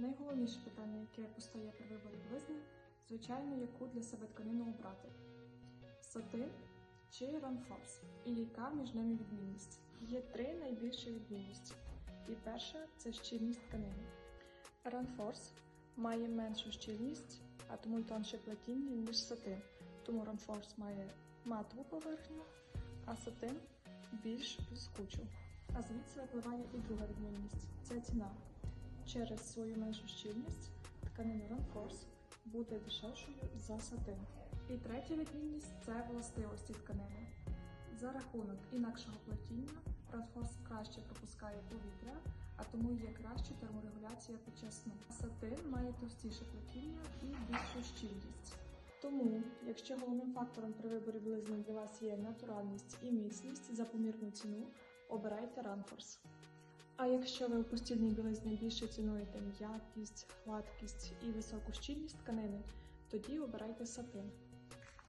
найголовніше питання, яке постає при виборі близни, звичайно, яку для себе тканину обрати: сатин чи ранфорс, і яка між ними відмінність? Є три найбільші відмінності. І перша це щільність тканини. Ранфорс має меншу щільність, а тому й тонше плетіння, ніж сатин. Тому ранфорс має матову поверхню, а сатин більш блискучу. А звідси випливає і друга відмінність це ціна. Через свою меншу щільність тканина Ранфорс буде дешевшою за сатин. І третя відмінність це властивості тканини. За рахунок інакшого плетіння Ранфорс краще пропускає повітря, а тому є краща терморегуляція під час сну. Сатин має товстіше плетіння і більшу щільність. Тому, якщо головним фактором при виборі близни для вас є натуральність і міцність за помірну ціну, обирайте Ранфорс. А якщо ви у постільній білизні більше цінуєте м'якість, гладкість і високу щільність тканини, тоді обирайте сатин.